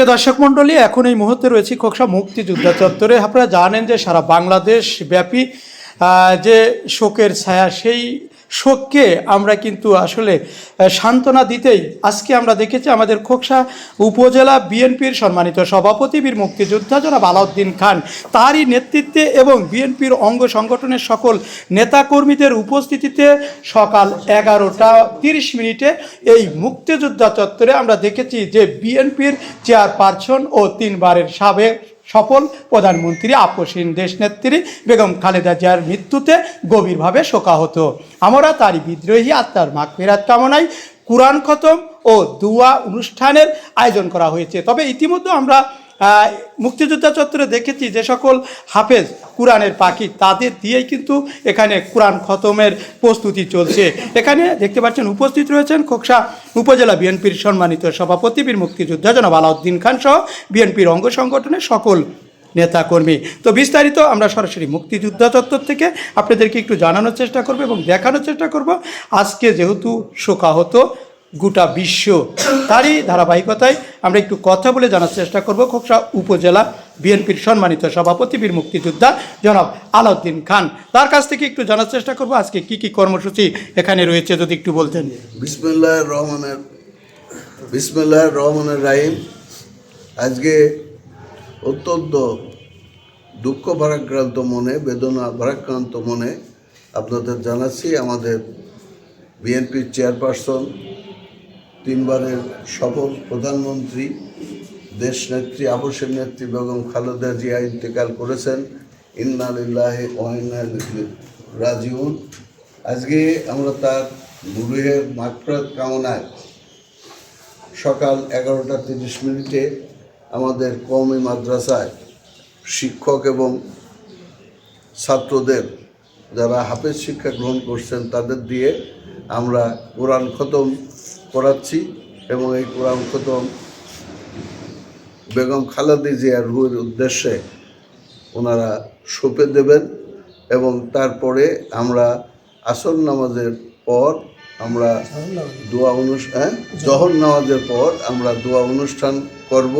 সুপ্রিয় দর্শক মণ্ডলী, এখন এই মুহূর্তে রয়েছি খোকসা মুক্তিযোদ্ধা চত্বরে। আপনারা জানেন যে সারা বাংলাদেশ ব্যাপী যে শোকের ছায়া, সেই শোককে আমরা কিন্তু আসলে সান্ত্বনা দিতেই আজকে আমরা দেখেছি আমাদের খোকসা উপজেলা বিএনপির সম্মানিত সভাপতি বীর মুক্তিযোদ্ধা জনাব আলাউদ্দিন খান। তারই নেতৃত্বে এবং বিএনপির অঙ্গ সংগঠনের সকল নেতাকর্মীদের উপস্থিতিতে সকাল এগারোটা তিরিশ মিনিটে এই মুক্তিযোদ্ধা চত্বরে আমরা দেখেছি যে বিএনপির চেয়ারপারসন ও তিনবারের সাবেক সফল প্রধানমন্ত্রী, আপসীন দেশনেত্রী বেগম খালেদা জিয়ার মৃত্যুতে গভীরভাবে শোকাহত। আমরা তারই বিদ্রোহী আত্মার মাগ ফেরাত কামনায় কোরআন খতম ও দুয়া অনুষ্ঠানের আয়োজন করা হয়েছে। তবে ইতিমধ্যে আমরা মুক্তিযোদ্ধা চত্বরে দেখেছি যে সকল হাফেজ কোরআনের পাখি, তাদের দিয়েই কিন্তু এখানে কোরআন খতমের প্রস্তুতি চলছে। এখানে দেখতে পাচ্ছেন উপস্থিত রয়েছেন খোকসা উপজেলা বিএনপির সম্মানিত সভাপতি বীর মুক্তিযোদ্ধা জনাব আলাউদ্দিন খান সহ বিএনপির অঙ্গ সংগঠনের সকল নেতাকর্মী। তো বিস্তারিত আমরা সরাসরি মুক্তিযোদ্ধা চত্বর থেকে আপনাদেরকে একটু জানানোর চেষ্টা করব এবং দেখানোর চেষ্টা করব। আজকে যেহেতু শোকাহত গোটা বিশ্ব। তারই ধারাবাহিকতায় আমরা একটু কথা বলে জানার চেষ্টা করব খোকসা উপজেলা বিএনপির সম্মানিত সভাপতি বীর মুক্তিযোদ্ধা জনাব আলাউদ্দিন খান। তার কাছ থেকে একটু জানার চেষ্টা করব আজকে কি কি কর্মসূচি এখানে রয়েছে যদি একটু বলতেন। বিসমুল্লাহ রহমানের বিসমুল্লাহ রহমানের রাহিম। আজকে অত্যন্ত দুঃখ ভারাক্রান্ত মনে, বেদনা ভারাক্রান্ত মনে আপনাদের জানাচ্ছি আমাদের বিএনপির চেয়ারপারসন তিনবারের সফল প্রধানমন্ত্রী দেশ নেত্রী আবশ্যের নেত্রী বেগম খালেদা জিয়া ইন্তেকাল করেছেন। ইন্নালিল্লাহ রাজিউন। আজকে আমরা তার গুরুহের মাগফরাত কামনায় সকাল এগারোটা তিরিশ মিনিটে আমাদের কওমি মাদ্রাসায় শিক্ষক এবং ছাত্রদের যারা হাফেজ শিক্ষা গ্রহণ করছেন, তাদের দিয়ে আমরা কোরআন খতম করাচ্ছি এবং এই কোরআন খতম। বেগম খালেদা জিয়ার রুহের উদ্দেশ্যে ওনারা সঁপে দেবেন এবং তারপরে আমরা আসর নামাজের পর আমরা দোয়া অনুষ্ঠান জহর নামাজের পর আমরা দোয়া অনুষ্ঠান করব।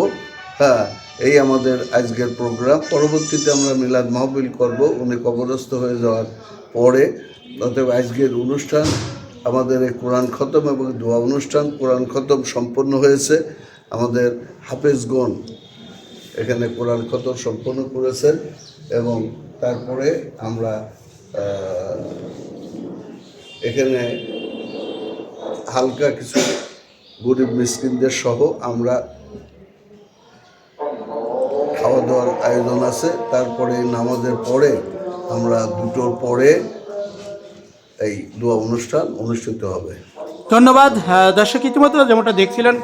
হ্যাঁ এই আমাদের আজকের প্রোগ্রাম। পরবর্তীতে আমরা মিলাদ মাহবিল করব। উনি কবরস্থ হয়ে যাওয়ার পরে। অতএব আজকের অনুষ্ঠান আমাদের এই কোরআন খতম এবং দোয়া অনুষ্ঠান কোরআন খতম সম্পন্ন হয়েছে। আমাদের হাফেজগণ এখানে কোরআন খতম সম্পন্ন করেছেন এবং তারপরে আমরা এখানে হালকা কিছু গরিব মিসকিনদের সহ আমরা খাওয়া দাওয়ার আয়োজন আছে। তারপরে নামাজের পরে আমরা দুটোর পরে এই দোয়া অনুষ্ঠান অনুষ্ঠিত হবে। ধন্যবাদ। আহ, দর্শক ইতিমধ্যে যেমনটা দেখছিলেন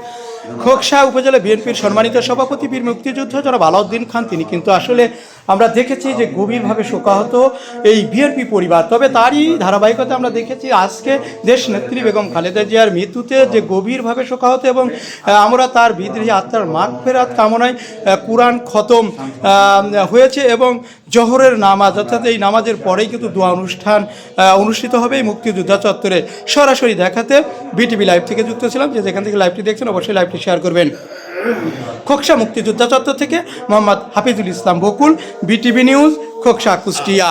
খোকসা উপজেলা বিএনপির সম্মানিত সভাপতি বীর মুক্তিযুদ্ধ যারা বালাউদ্দিন খান। তিনি কিন্তু আসলে আমরা দেখেছি যে গভীরভাবে শোকাহত এই বিএনপি পরিবার। তবে তারই ধারাবাহিকতা আমরা দেখেছি আজকে দেশ নেত্রী বেগম খালেদা জিয়ার মৃত্যুতে যে গভীরভাবে শোকাহত এবং আমরা তার বিদ্রোহী আত্মার মাগ ফেরাত কামনায় কোরআন খতম হয়েছে এবং জহরের নামাজ, অর্থাৎ এই নামাজের পরেই কিন্তু দোয়া অনুষ্ঠান অনুষ্ঠিত হবে এই মুক্তিযোদ্ধা চত্বরে। সরাসরি দেখাতে বিটিভি লাইভ থেকে যুক্ত ছিলাম, যে যেখান থেকে লাইভটি দেখছেন অবশ্যই লাইভটি শেয়ার করবেন। খোকসা মুক্তিযোদ্ধা চত্বর থেকে মোহাম্মদ হাফিজুল ইসলাম বকুল, বিটিভি নিউজ, খোকসা কুষ্টিয়া।